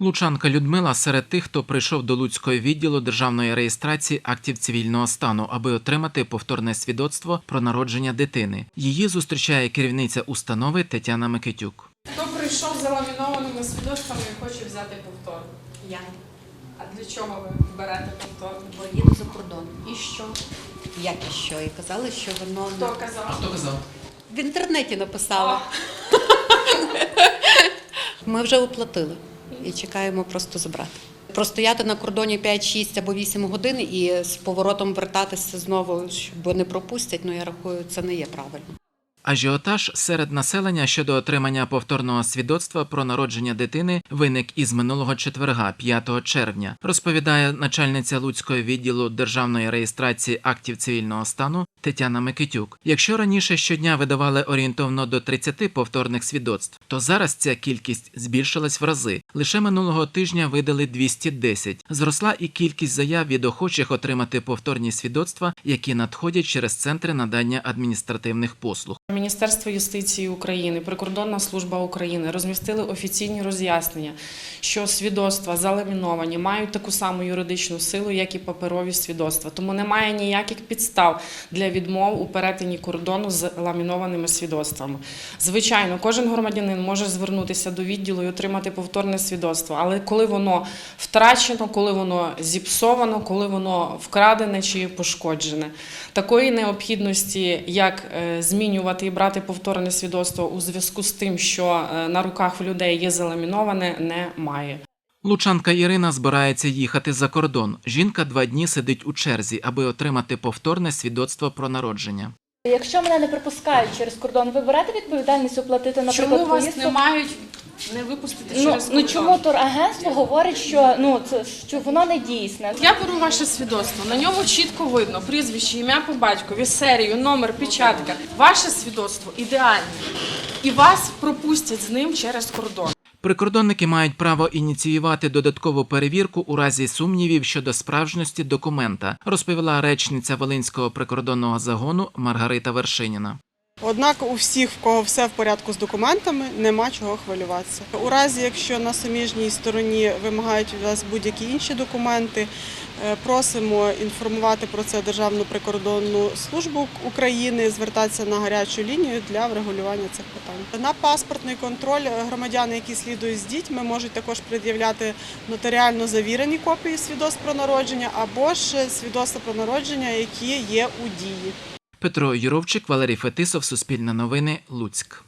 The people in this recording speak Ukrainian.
Лучанка Людмила серед тих, хто прийшов до Луцького відділу державної реєстрації актів цивільного стану, аби отримати повторне свідоцтво про народження дитини. Її зустрічає керівниця установи Тетяна Микитюк. Хто прийшов з заламінованими свідоцтвами і хоче взяти повтор? Я, А для чого ви берете повтор? бо їду за кордон. І що? Як і що? І казали, що воно Хто казав? Хто казав? в інтернеті написала. Ми вже оплатили і чекаємо просто забрати. Простояти на кордоні 5, 6 або 8 годин і з поворотом вертатися знову, бо не пропустять, ну я рахую, це не є правильно. Ажіотаж серед населення щодо отримання повторного свідоцтва про народження дитини виник із минулого четверга, 5 червня, розповідає начальниця Луцького відділу державної реєстрації актів цивільного стану Тетяна Микитюк. Якщо раніше щодня видавали орієнтовно до 30 повторних свідоцтв, то зараз ця кількість збільшилась в рази. Лише минулого тижня видали 210. Зросла і кількість заяв від охочих отримати повторні свідоцтва, які надходять через центри надання адміністративних послуг. Міністерство юстиції України, Прикордонна служба України розмістили офіційні роз'яснення, що свідоцтва заламіновані мають таку саму юридичну силу, як і паперові свідоцтва. Тому немає ніяких підстав для відмов у перетині кордону з ламінованими свідоцтвами. Звичайно, кожен громадянин може звернутися до відділу і отримати повторне свідоцтво, але коли воно втрачено, коли воно зіпсовано, коли воно вкрадене чи пошкоджене, такої необхідності, як е, змінювати і брати повторне свідоцтво у зв'язку з тим, що е, на руках в людей є заламіноване, немає. Лучанка Ірина збирається їхати за кордон. Жінка два дні сидить у черзі, аби отримати повторне свідоцтво про народження. Якщо мене не пропускають через кордон, ви берете відповідальність оплатити, наприклад, Чому вас поїздку? не мають не випустити Ну, через ну кордон? чому турагентство говорить, що ну це що воно не дійсне? Я беру ваше свідоцтво. На ньому чітко видно прізвище, ім'я по батькові, серію, номер, печатка. Ваше свідоцтво ідеальне. І вас пропустять з ним через кордон. Прикордонники мають право ініціювати додаткову перевірку у разі сумнівів щодо справжності документа, розповіла речниця Волинського прикордонного загону Маргарита Вершиніна. Однак у всіх, в кого все в порядку з документами, нема чого хвилюватися. У разі, якщо на суміжній стороні вимагають від вас будь-які інші документи, е, просимо інформувати про це Державну прикордонну службу України, звертатися на гарячу лінію для врегулювання цих питань. На паспортний контроль громадяни, які слідують з дітьми, можуть також пред'являти нотаріально завірені копії свідоцтв про народження або ж свідоцтва про народження, які є у дії. Петро Юровчик, Валерій Фетисов, Суспільне новини, Луцьк.